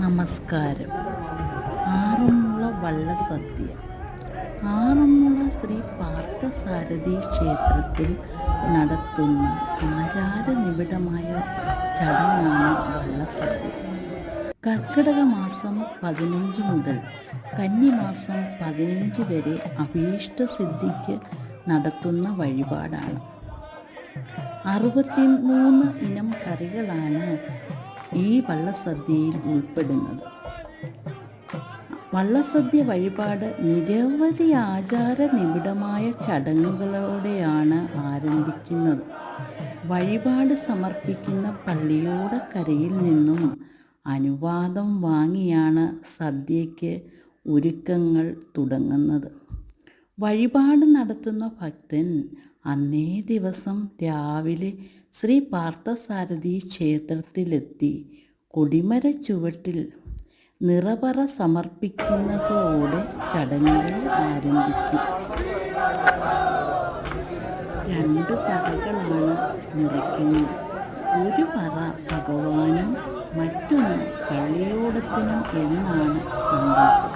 നമസ്കാരം. ആറന്മുള വള്ളസദ്യ ആറന്മുള ശ്രീ പാർത്ഥസാരഥി ക്ഷേത്രത്തിൽ നടത്തുന്ന ആചാരനിബിഡമായ ചടങ്ങാണ് വള്ളസദ്യ കർക്കിടക മാസം പതിനഞ്ച് മുതൽ കന്നിമാസം പതിനഞ്ച് വരെ അഭീഷ്ടസിദ്ധിക്ക് നടത്തുന്ന വഴിപാടാണ്. അറുപത്തിമൂന്ന് ഇനം കറികളാണ് ഈ വള്ളസദ്യയിൽ ഉൾപ്പെടുന്നത്. വള്ളസദ്യ വഴിപാട് നിരവധി ആചാര നിബിഡമായ ചടങ്ങുകളോടെയാണ് ആരംഭിക്കുന്നത്. വഴിപാട് സമർപ്പിക്കുന്ന പള്ളിയോടക്കരയിൽ നിന്നും അനുവാദം വാങ്ങിയാണ് സദ്യയ്ക്ക് ഒരുക്കങ്ങൾ തുടങ്ങുന്നത്. വഴിപാട് നടത്തുന്ന ഭക്തൻ അന്നേ ദിവസം രാവിലെ ശ്രീ പാർത്ഥസാരഥി ക്ഷേത്രത്തിലെത്തി കൊടിമര ചുവട്ടിൽ നിറപറ സമർപ്പിക്കുന്നതോടെ ചടങ്ങുകൾ ആരംഭിക്കും. രണ്ട് പറകളാണ് നിറയ്ക്കുന്നത്. ഒരു പറ ഭഗവാനും മറ്റൊന്ന് പള്ളിയോടത്തിനും എന്നാണ് സങ്കല്പം